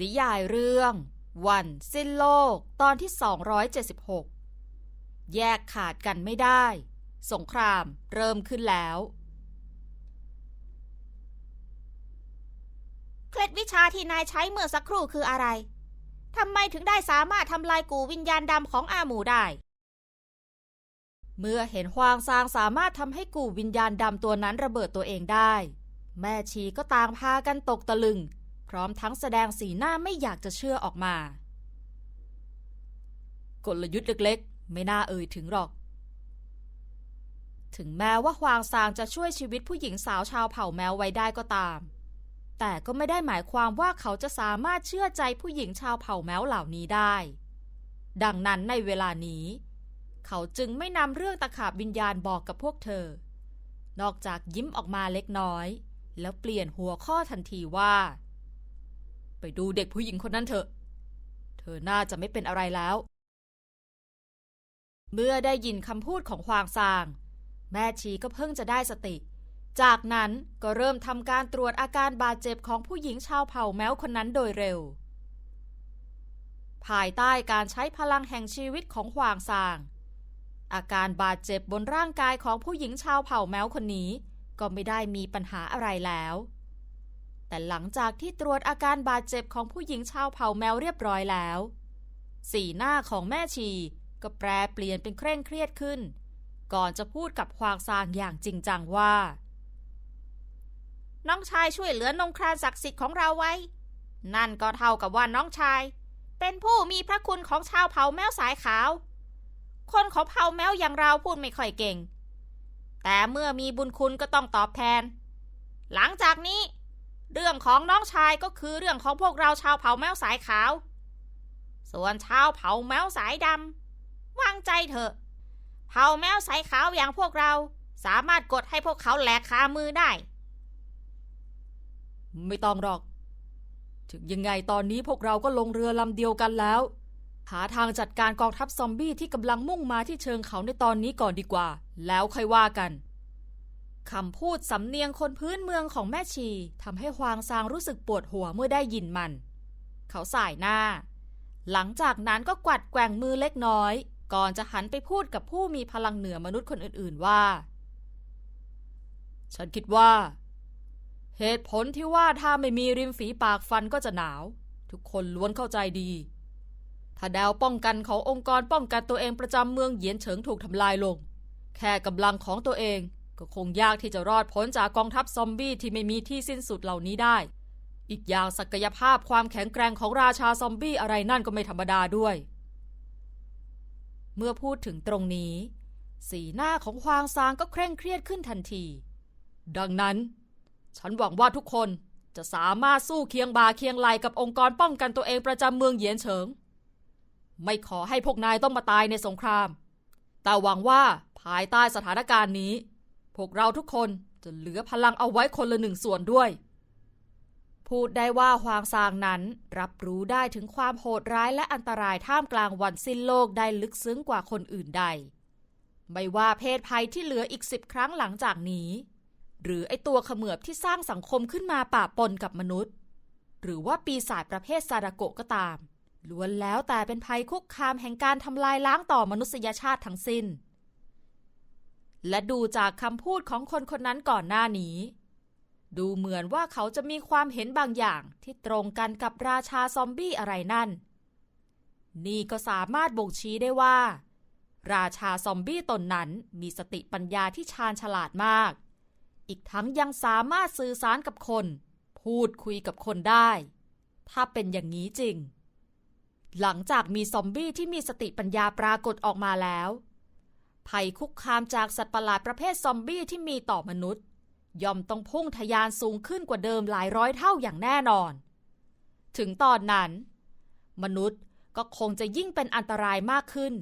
นิยายเรื่อง วันสิ้นโลกตอนที่ 276 แยกขาดกันไม่ได้ สงครามเริ่มขึ้นแล้ว เคล็ดวิชาที่นายใช้เมื่อสักครู่คืออะไรทำไมถึงได้สามารถทำลายกูวิญญาณดำของอาหมูได้ เมื่อเห็นฮวางซางสามารถทำให้กูวิญญาณดำตัวนั้นระเบิดตัวเองได้ แม่ชีก็ต่างพากันตกตะลึง พร้อมทั้งแสดงสีหน้าไม่อยากจะเชื่อออกมา กลยุทธ์เล็กๆ ไม่น่าเอ่ยถึงหรอก ถึงแม้ว่าฮวางซางจะช่วยชีวิตผู้หญิงสาวชาวเผ่าแมวไว้ได้ก็ตาม แต่ก็ไม่ได้หมายความว่าเขาจะสามารถเชื่อใจผู้หญิงชาวเผ่าแมวเหล่านี้ได้ ดังนั้นในเวลานี้ เขาจึงไม่นำเรื่องตะขาบวิญญาณบอกกับพวกเธอ นอกจากยิ้มออกมาเล็กน้อยแล้วเปลี่ยนหัวข้อทันทีว่า ไปดูเด็กผู้หญิงคนนั้นเถอะ เธอน่าจะไม่เป็นอะไรแล้ว เมื่อได้ยินคำพูดของควางซาง แม่ชีก็เพิ่งจะได้สติ จากนั้นก็เริ่มทำการตรวจอาการบาดเจ็บของผู้หญิงชาวเผ่าแม้วคนนั้นโดยเร็ว ภายใต้การใช้พลังแห่งชีวิตของควางซาง อาการบาดเจ็บบนร่างกายของผู้หญิงชาวเผ่าแม้วคนนี้ ก็ไม่ได้มีปัญหาอะไรแล้ว แต่หลังจากที่ตรวจอาการบาดเจ็บของผู้หญิงชาวเผ่าแมวเรียบร้อยแล้ว สีหน้าของแม่ชีก็แปรเปลี่ยนเป็นเคร่งเครียดขึ้น ก่อนจะพูดกับควางซางอย่างจริงจังว่า น้องชายช่วยเหลือนงครานศักดิ์สิทธิ์ของเราไว้ นั่นก็เท่ากับว่าน้องชาย เป็นผู้มีพระคุณของชาวเผ่าแมวสายขาว คนของเผ่าแมวอย่างเราพูดไม่ค่อยเก่ง แต่เมื่อมีบุญคุณก็ต้องตอบแทน หลังจากนี้ เรื่องของน้องชายก็คือเรื่องของพวกเราชาวเผ่าแมวสายขาว ส่วนชาวเผ่าแมวสายดำวางใจเถอะ เผ่าแมวสายขาวอย่างพวกเราสามารถกดให้พวกเขาแหลกคามือได้ ไม่ต้องหรอก ถึงยังไงตอนนี้พวกเราก็ลงเรือลำเดียวกันแล้ว หาทางจัดการกองทัพซอมบี้ที่กำลังมุ่งมาที่เชิงเขาในตอนนี้ก่อนดีกว่า แล้วค่อยว่ากัน คำพูดสำเนียงคนพื้นเมืองของแม่ชีทำให้ฮวางซางรู้สึกปวดหัวเมื่อได้ยินมัน เขาสายหน้า หลังจากนั้นก็กวัดแกว่งมือเล็กน้อย ก่อนจะหันไปพูดกับผู้มีพลังเหนือมนุษย์คนอื่น ๆว่า ฉันคิดว่า เหตุผลที่ว่าถ้าไม่มีริมฝีปากฟันก็จะหนาว ทุกคนล้วนเข้าใจดี ถ้าแนวป้องกันขององค์กรป้องกันตัวเองประจำเมืองเหยียนเฉิงถูกทำลายลง แค่กำลังของตัวเอง ก็คงยากที่จะรอดพ้นจากกองทัพซอมบี้ที่ไม่มีที่สิ้นสุดเหล่านี้ได้ อีกอย่างศักยภาพความแข็งแกร่งของราชาซอมบี้อะไรนั่นก็ไม่ธรรมดาด้วย เมื่อพูดถึงตรงนี้ สีหน้าของควางซางก็เคร่งเครียดขึ้นทันที ดังนั้น ฉันหวังว่าทุกคนจะสามารถสู้เคียงบ่าเคียงไหลกับองค์กรป้องกันตัวเองประจำเมืองเหยียนเฉิง ไม่ขอให้พวกนายต้องมาตายในสงคราม แต่หวังว่าภายใต้สถานการณ์นี้ พวกเราทุกคนจะเหลือพลังเอาไว้คนละหนึ่งส่วนด้วย พูดได้ว่าฮวางซางนั้น รับรู้ได้ถึงความโหดร้ายและอันตรายท่ามกลางวันสิ้นโลกได้ลึกซึ้งกว่าคนอื่นใด ไม่ว่าเพศภัยที่เหลืออีกสิบครั้งหลังจากนี้ หรือไอตัวเขมือบที่สร้างสังคมขึ้นมาปะปนกับมนุษย์ หรือว่าปีศาจประเภทซาดาโกะก็ตามล้วนแล้วแต่เป็นภัยคุกคามแห่งการทำลายล้างต่อมนุษยชาติทั้งสิ้น และดูจากคำพูดของคนคนนั้นก่อนหน้านี้ ดูเหมือนว่าเขาจะมีความเห็นบางอย่างที่ตรงกันกับราชาซอมบี้อะไรนั่น นี่ก็สามารถบ่งชี้ได้ว่า ราชาซอมบี้ตนนั้นมีสติปัญญาที่ชาญฉลาดมาก อีกทั้งยังสามารถสื่อสารกับคน พูดคุยกับคนได้ ถ้าเป็นอย่างนี้จริง หลังจากมีซอมบี้ที่มีสติปัญญาปรากฏออกมาแล้ว ภัยคุกคามจากสัตว์ประหลาดประเภทซอมบี้ที่มีต่อมนุษย์ ย่อมต้องพุ่งทะยานสูงขึ้นกว่าเดิมหลายร้อยเท่าอย่างแน่นอน ถึงตอนนั้น มนุษย์ก็คงจะยิ่งเป็นอันตรายมากขึ้น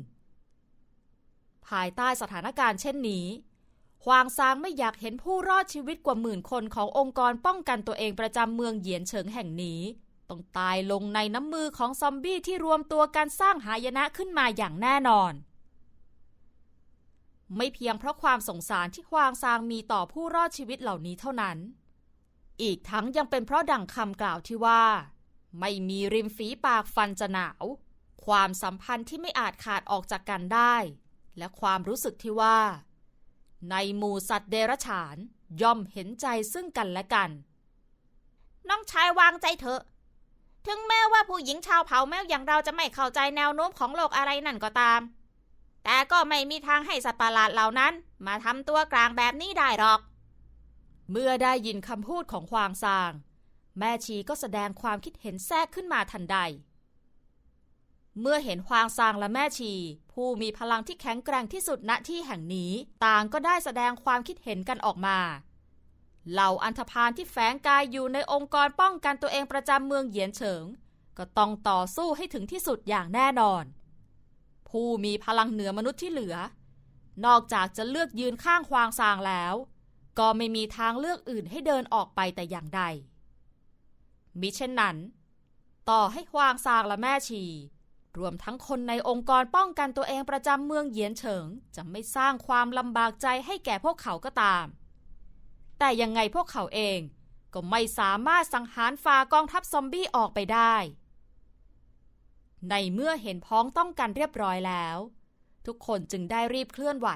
ภายใต้สถานการณ์เช่นนี้ฮวางซางไม่อยากเห็นผู้รอดชีวิตกว่าหมื่นคนขององค์กรป้องกันตัวเองประจำเมืองเหยียนเฉิงแห่งนี้ ต้องตายลงในน้ำมือของซอมบี้ที่รวมตัวกันสร้างหายนะขึ้นมาอย่างแน่นอน ไม่เพียงเพราะความสงสารที่ฮวางซางมีต่อผู้รอดชีวิตเหล่านี้เท่านั้น อีกทั้งยังเป็นเพราะดั่งคำกล่าวที่ว่า ไม่มีริมฝีปากฟันจะหนาว ความสัมพันธ์ที่ไม่อาจขาดออกจากกันได้ และความรู้สึกที่ว่า ในหมู่สัตว์เดรัจฉานย่อมเห็นใจซึ่งกันและกัน น้องชายวางใจเถอะ ถึงแม้ว่าผู้หญิงชาวเผ่าแมวอย่างเราจะไม่เข้าใจแนวโน้มของโลกอะไรนั่นก็ตาม แต่ก็ไม่มีทางให้สัตว์ประหลาดเหล่านั้น มาทำตัวกลางแบบนี้ได้หรอก เมื่อได้ยินคำพูดของควางซาง แม่ชีก็แสดงความคิดเห็นแทรกขึ้นมาทันใด เมื่อเห็นควางซางและแม่ชี ผู้มีพลังที่แข็งแกร่งที่สุดณที่แห่งนี้ ต่างก็ได้แสดงความคิดเห็นกันออกมาเหล่าอันธพาลที่แฝงกายอยู่ในองค์กรป้องกันตัวเองประจำเมืองเหยียนเฉิง ก็ต้องต่อสู้ให้ถึงที่สุดอย่างแน่นอน ผู้มีพลังเหนือมนุษย์ที่เหลือ นอกจากจะเลือกยืนข้างควางซางแล้ว ก็ไม่มีทางเลือกอื่นให้เดินออกไปแต่อย่างใด มิเช่นนั้น ต่อให้ควางซางและแม่ชี รวมทั้งคนในองค์กรป้องกันตัวเองประจำเมืองเหยียนเฉิง จะไม่สร้างความลำบากใจให้แก่พวกเขาก็ตาม แต่ยังไงพวกเขาเองก็ไม่สามารถสังหารฝากองทัพซอมบี้ออกไปได้ ในเมื่อเห็นพ้องต้องกันเรียบร้อยแล้ว ทุกคนจึงได้รีบเคลื่อนไหว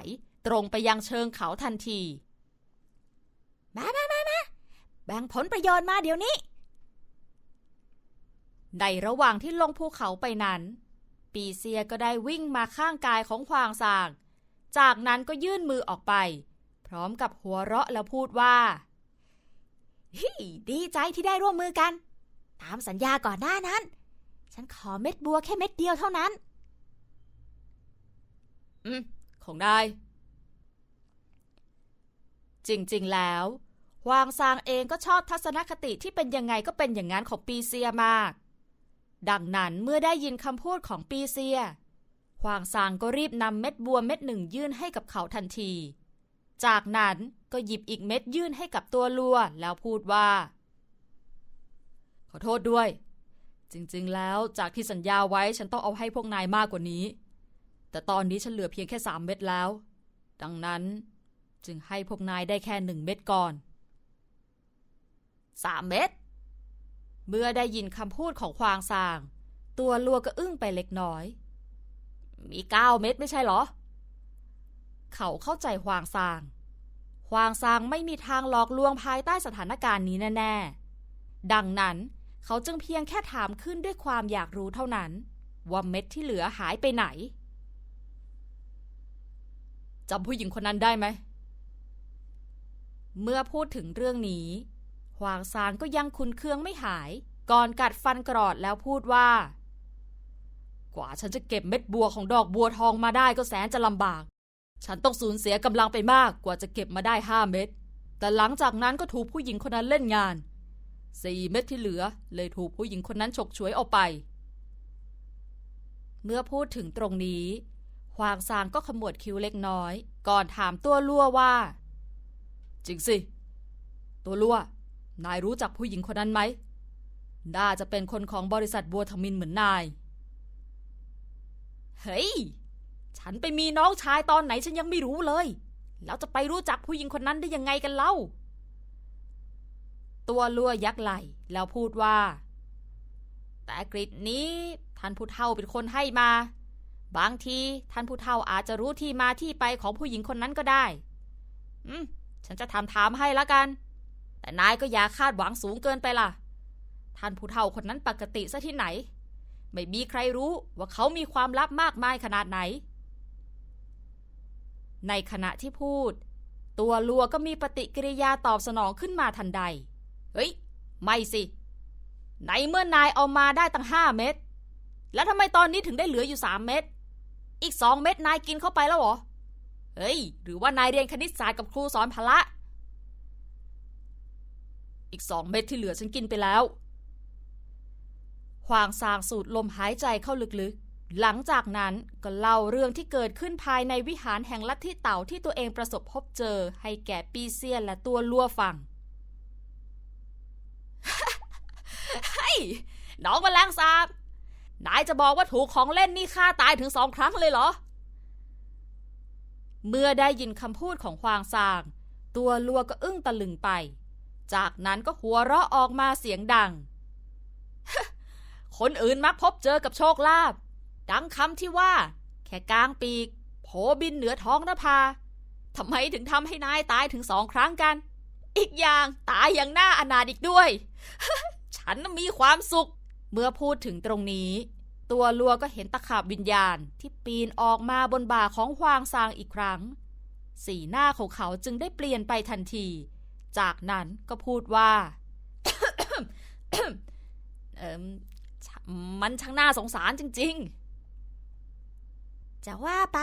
ตรงไปยังเชิงเขาทันที มามามามาแบ่งผลประโยชน์มาเดี๋ยวนี้ ในระหว่างที่ลงภูเขาไปนั้น ปีเซียก็ได้วิ่งมาข้างกายของควางซาง จากนั้นก็ยื่นมือออกไป พร้อมกับหัวเราะแล้วพูดว่าฮิดีใจที่ได้ร่วมมือกัน ตามสัญญาก่อนหน้านั้น ฉันขอเม็ดบัวแค่เม็ดเดียวเท่านั้น อืมคงได้ จริง ๆ แล้ว วางซางเองก็ชอบทัศนคติที่เป็นยังไงก็เป็นอย่างนั้นของปีเซียมาก ดังนั้นเมื่อได้ยินคำพูดของปีเซีย วางซางก็รีบนำเม็ดบัวเม็ดหนึ่งยื่นให้กับเขาทันที จากนั้นก็หยิบอีกเม็ดยื่นให้กับตัวลัวแล้วพูดว่า ขอโทษด้วย จริงๆ แล้วจากที่สัญญาไว้ฉันต้องเอาให้พวกนายมากกว่านี้ แต่ตอนนี้ฉันเหลือเพียงแค่สามเม็ดแล้ว ดังนั้นจึงให้พวกนายได้แค่หนึ่งเม็ดก่อนสามเม็ดเมื่อได้ยินคำพูดของควางซาง ตัวลัวก็อึ้งไปเล็กน้อย มีเก้าเม็ดไม่ใช่เหรอ เขาเข้าใจควางซาง ควางซางไม่มีทางหลอกลวงภายใต้สถานการณ์นี้แน่ ๆ ดังนั้น เขาจึงเพียงแค่ถามขึ้นด้วยความอยากรู้เท่านั้น ว่าเม็ดที่เหลือหายไปไหนจำผู้หญิงคนนั้นได้ไหม เมื่อพูดถึงเรื่องนี้หวางซานก็ยังคุนเคืองไม่หาย ก่อนกัดฟันกรอดแล้วพูดว่า กว่าฉันจะเก็บเม็ดบัวของดอกบัวทองมาได้ก็แสนจะลำบาก ฉันต้องสูญเสียกำลังไปมากกว่าจะเก็บมาได้ห้าเม็ด แต่หลังจากนั้นก็ถูกผู้หญิงคนนั้นเล่นงาน สี่เม็ดที่เหลือเลยถูกผู้หญิงคนนั้นฉกฉวยออกไป เมื่อพูดถึงตรงนี้หวางซางก็ขมวดคิ้วเล็กน้อย ก่อนถามตัวลั่วว่า จริงสิ ตัวลั่วนายรู้จักผู้หญิงคนนั้นไหมน่าจะเป็นคนของบริษัทบัวทมินเหมือนนาย เฮ้ย ฉันไปมีน้องชายตอนไหนฉันยังไม่รู้เลย แล้วจะไปรู้จักผู้หญิงคนนั้นได้ยังไงกันเล่า ตัวลั่วยักไหลแล้วพูดว่า แต่กริดนี้ท่านผู้เฒ่าเป็นคนให้มา บางทีท่านผู้เฒ่าอาจจะรู้ที่มาที่ไปของผู้หญิงคนนั้นก็ได้ อืม ฉันจะทำถามให้ละกัน แต่นายก็อย่าคาดหวังสูงเกินไปล่ะ ท่านผู้เฒ่าคนนั้นปกติซะที่ไหน ไม่มีใครรู้ว่าเขามีความลับมากมายขนาดไหน ในขณะที่พูด ตัวลัวก็มีปฏิกิริยาตอบสนองขึ้นมาทันใด เฮ้ย ไม่สิ ในเมื่อนายเอามาได้ตั้งห้าเม็ด แล้วทำไมตอนนี้ถึงได้เหลืออยู่สามเม็ด อีกสองเม็ดนายกินเข้าไปแล้วเหรอ เฮ้ย หรือว่านายเรียนคณิตศาสตร์กับครูสอนพละ อีกสองเม็ดที่เหลือฉันกินไปแล้วควางซางสูดลมหายใจเข้าลึกๆ หลังจากนั้นก็เล่าเรื่องที่เกิดขึ้นภายในวิหารแห่งลัทธิเต่าที่ตัวเองประสบพบเจอให้แก่ปีเซียนและตัวลัวฟัง เฮ้ย น้องแมลงสาบ นายจะบอกว่าถูกของเล่นนี่ฆ่าตายถึงสองครั้งเลยเหรอ เมื่อได้ยินคำพูดของควางซาง ตัวลัวก็อึ้งตะลึงไป จากนั้นก็หัวเราะออกมาเสียงดัง คนอื่นมักพบเจอกับโชคลาภ ดังคำที่ว่า แค่กลางปีกโผบินเหนือท้องนภาทำไมถึงทำให้นายตายถึงสองครั้งกัน อีกอย่างตายอย่างน่าอนาถอีกด้วย ฉันมีความสุข เมื่อพูดถึงตรงนี้ ตัวลัวก็เห็นตะขาบวิญญาณที่ปีนออกมาบนบ่าของฮวางซางอีกครั้ง สีหน้าของเขาจึงได้เปลี่ยนไปทันที จากนั้นก็พูดว่ามันช่างน่าสงสารจริง ๆ จะว่าไป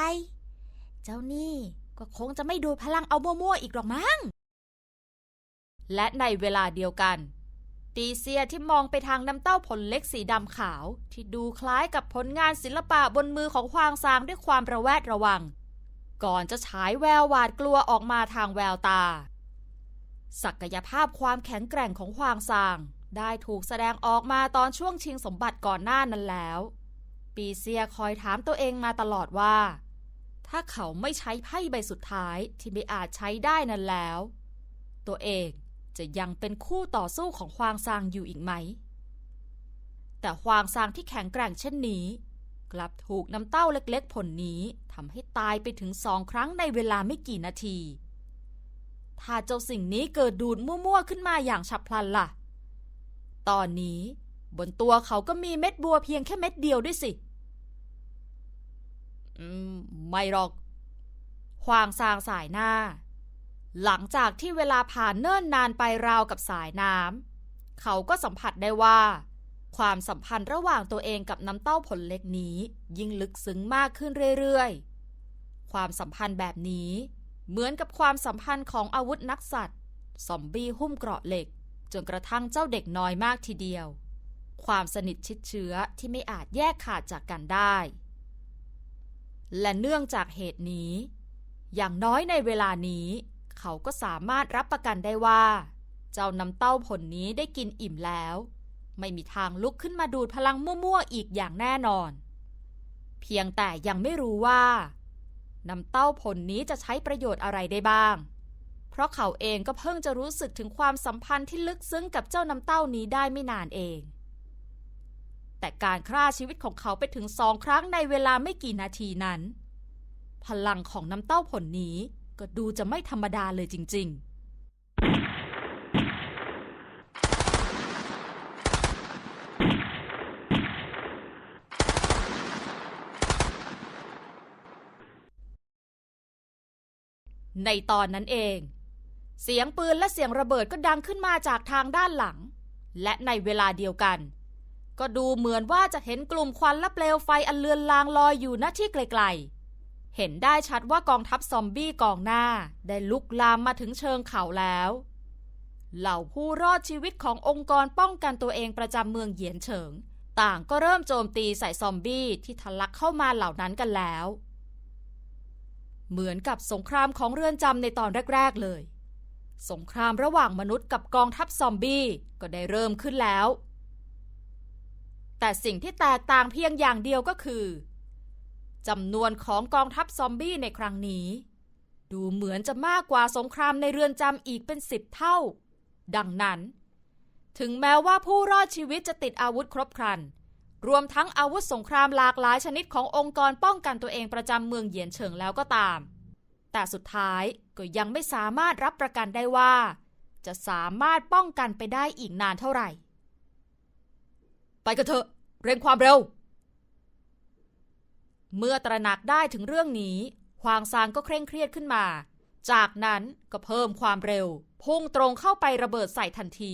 เจ้านี่ก็คงจะไม่ดูพลังเอามั่วๆอีกหรอกมั้ง และในเวลาเดียวกัน ปีเซียที่มองไปทางน้ำเต้าผลเล็กสีดำขาว ที่ดูคล้ายกับผลงานศิลปะบนมือของควางซางด้วยความระแวดระวัง ก่อนจะฉายแววหวาดกลัวออกมาทางแววตา ศักยภาพความแข็งแกร่งของควางซาง ได้ถูกแสดงออกมาตอนช่วงชิงสมบัติก่อนหน้านั้นแล้ว ปีเซียคอยถามตัวเองมาตลอดว่า ถ้าเขาไม่ใช้ไพ่ใบสุดท้ายที่ไม่อาจใช้ได้นั้นแล้ว ตัวเอง จะยังเป็นคู่ต่อสู้ของควางซางอยู่อีกไหม แต่ควางซางที่แข็งแกร่งเช่นนี้ กลับถูกน้ำเต้าเล็กๆ ผลนี้ทำให้ตายไปถึงสองครั้งในเวลาไม่กี่นาที ถ้าเจ้าสิ่งนี้เกิดดูดมั่วๆขึ้นมาอย่างฉับพลันล่ะ ตอนนี้บนตัวเขาก็มีเม็ดบัวเพียงแค่เม็ดเดียวด้วยสิ อืม ไม่หรอกควางซางสายหน้า หลังจากที่เวลาผ่านเนิ่นนานไปราวกับสายน้ำเขาก็สัมผัสได้ว่า ความสัมพันธ์ระหว่างตัวเองกับน้ำเต้าผลเล็กนี้ ยิ่งลึกซึ้งมากขึ้นเรื่อยๆ ความสัมพันธ์แบบนี้ เหมือนกับความสัมพันธ์ของอาวุธนักสัตว์ซอมบี้หุ้มเกราะเหล็ก จนกระทั่งเจ้าเด็กน้อยมากทีเดียว ความสนิทชิดเชื้อที่ไม่อาจแยกขาดจากกันได้ และเนื่องจากเหตุนี้ อย่างน้อยในเวลานี้ เขาก็สามารถรับประกันได้ว่า เจ้าน้ำเต้าผลนี้ได้กินอิ่มแล้ว ไม่มีทางลุกขึ้นมาดูดพลังมั่วๆอีกอย่างแน่นอน เพียงแต่ยังไม่รู้ว่าน้ำเต้าผลนี้จะใช้ประโยชน์อะไรได้บ้าง เพราะเขาเองก็เพิ่งจะรู้สึกถึงความสัมพันธ์ที่ลึกซึ้งกับเจ้าน้ำเต้านี้ได้ไม่นานเอง แต่การฆ่าชีวิตของเขาไปถึงสองครั้งในเวลาไม่กี่นาทีนั้น พลังของน้ำเต้าผลนี้ ก็ดูจะไม่ธรรมดาเลยจริง ๆในตอนนั้นเอง เสียงปืนและเสียงระเบิดก็ดังขึ้นมาจากทางด้านหลัง และในเวลาเดียวกัน ก็ดูเหมือนว่าจะเห็นกลุ่มควันและเปลวไฟอันเลือนลางลอยอยู่ณที่ไกลๆ เห็นได้ชัดว่ากองทัพซอมบี้กองหน้าได้ลุกลามมาถึงเชิงเขาแล้ว เหล่าผู้รอดชีวิตขององค์กรป้องกันตัวเองประจำเมืองเหยียนเฉิง ต่างก็เริ่มโจมตีใส่ซอมบี้ที่ทะลักเข้ามาเหล่านั้นกันแล้ว เหมือนกับสงครามของเรือนจำในตอนแรก ๆเลย สงครามระหว่างมนุษย์กับกองทัพซอมบี้ก็ได้เริ่มขึ้นแล้ว แต่สิ่งที่แตกต่างเพียงอย่างเดียวก็คือ จำนวนของกองทัพซอมบี้ในครั้งนี้ ดูเหมือนจะมากกว่าสงครามในเรือนจำอีกเป็นสิบเท่า ดังนั้น ถึงแม้ว่าผู้รอดชีวิตจะติดอาวุธครบครัน รวมทั้งอาวุธสงครามหลากหลายชนิดขององค์กรป้องกันตัวเองประจำเมืองเหยียนเฉิงแล้วก็ตาม แต่สุดท้ายก็ยังไม่สามารถรับประกันได้ว่า จะสามารถป้องกันไปได้อีกนานเท่าไหร่ ไปกันเถอะ เร่งความเร็ว เมื่อตระหนักได้ถึงเรื่องนี้ควางซางก็เคร่งเครียดขึ้นมา จากนั้นก็เพิ่มความเร็ว พุ่งตรงเข้าไประเบิดใส่ทันที